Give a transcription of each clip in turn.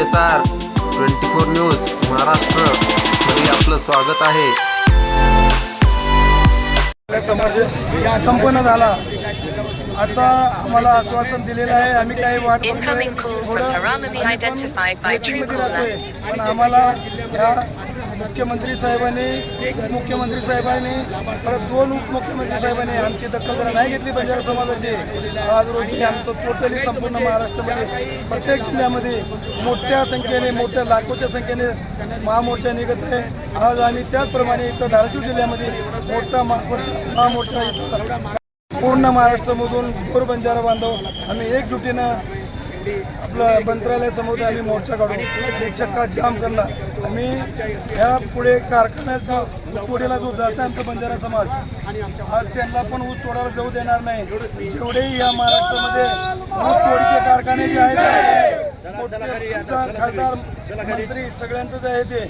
S R twenty four news महाराष्ट्रमध्ये आपलं स्वागत आहे समाज संपन्न झाला आता आम्हाला आश्वासन दिलेलं आहे आम्ही काही वाट बघतोय. Incoming call from थोडं. पण आम्हाला या मुख्यमंत्री साहेबांनी उपमुख्यमंत्री साहेबांनी परत दोन उपमुख्यमंत्री साहेबांनी आमची दखल जर नाही घेतली बंजारा समाजाची. आज रोजी आमचं टोटली संपूर्ण महाराष्ट्रामध्ये प्रत्येक जिल्ह्यामध्ये मोठ्या संख्येने मोठ्या लाखोच्या संख्येने महामोर्चा निघत आहे. आज आम्ही त्याचप्रमाणे इथं धाराशिव जिल्ह्यामध्ये मोठा महामोर्चा महामोर्चा इथं पूर्ण महाराष्ट्रामधून गोर बंजारा बांधव आम्ही एकजुटीनं आपलं मंत्रालयासमोर आम्ही मोर्चा काढू. एक चक्का जाम करणार. आम्ही ह्या पुढे कारखान्याचा जो ऊसतोडीला जो जात आहे आमचा बंजारा समाज आज त्यांना पण ऊस तोडायला जाऊ देणार नाही. जेवढेही या महाराष्ट्रामध्ये ऊस तोडीचे कारखाने जे आहेत खासदार मंत्री सगळ्यांचं जे आहे ते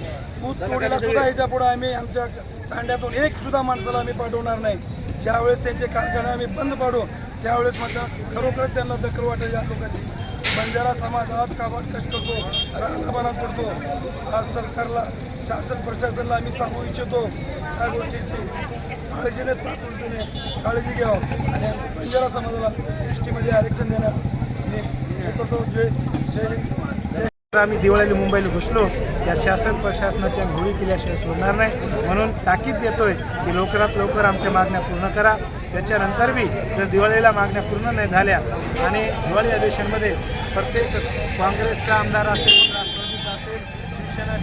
ऊस तोडीला सुद्धा ह्याच्या पुढे आम्ही आमच्या तांड्यातून एक सुद्धा माणसाला आम्ही पाठवणार नाही. ज्यावेळेस त्यांचे कारखाने आम्ही बंद पाडू त्यावेळेस मात्र खरोखरच त्यांना दखल वाटायची या लोकांची. बंजारा समाज आज काबाड कष्ट करतो राहणाबाणात पडतो. आज सरकारला शासन प्रशासनाला आम्ही सांगू इच्छितो त्या गोष्टीची काळजीने तात्पुरतीने काळजी घ्यावं. आणि आमच्या बंजारा समाजाला एसटीमध्ये आरक्षण देण्यास मी हे करतो. जय जय जय आम्ही दिवाळीला मुंबईला घुसलो. या शासन प्रशासनाच्या घोळी केल्याशिवाय सोडणार नाही. म्हणून ताकीद देतोय की लवकरात लवकर आमच्या मागण्या पूर्ण करा. त्याच्यानंतर बी जर दिवाळीला मागण्या पूर्ण नाही झाल्या आणि दिवाळी अधिवेशनमध्ये प्रत्येक काँग्रेसचा आमदार असेल राष्ट्रवादीचा असेल शिवसेना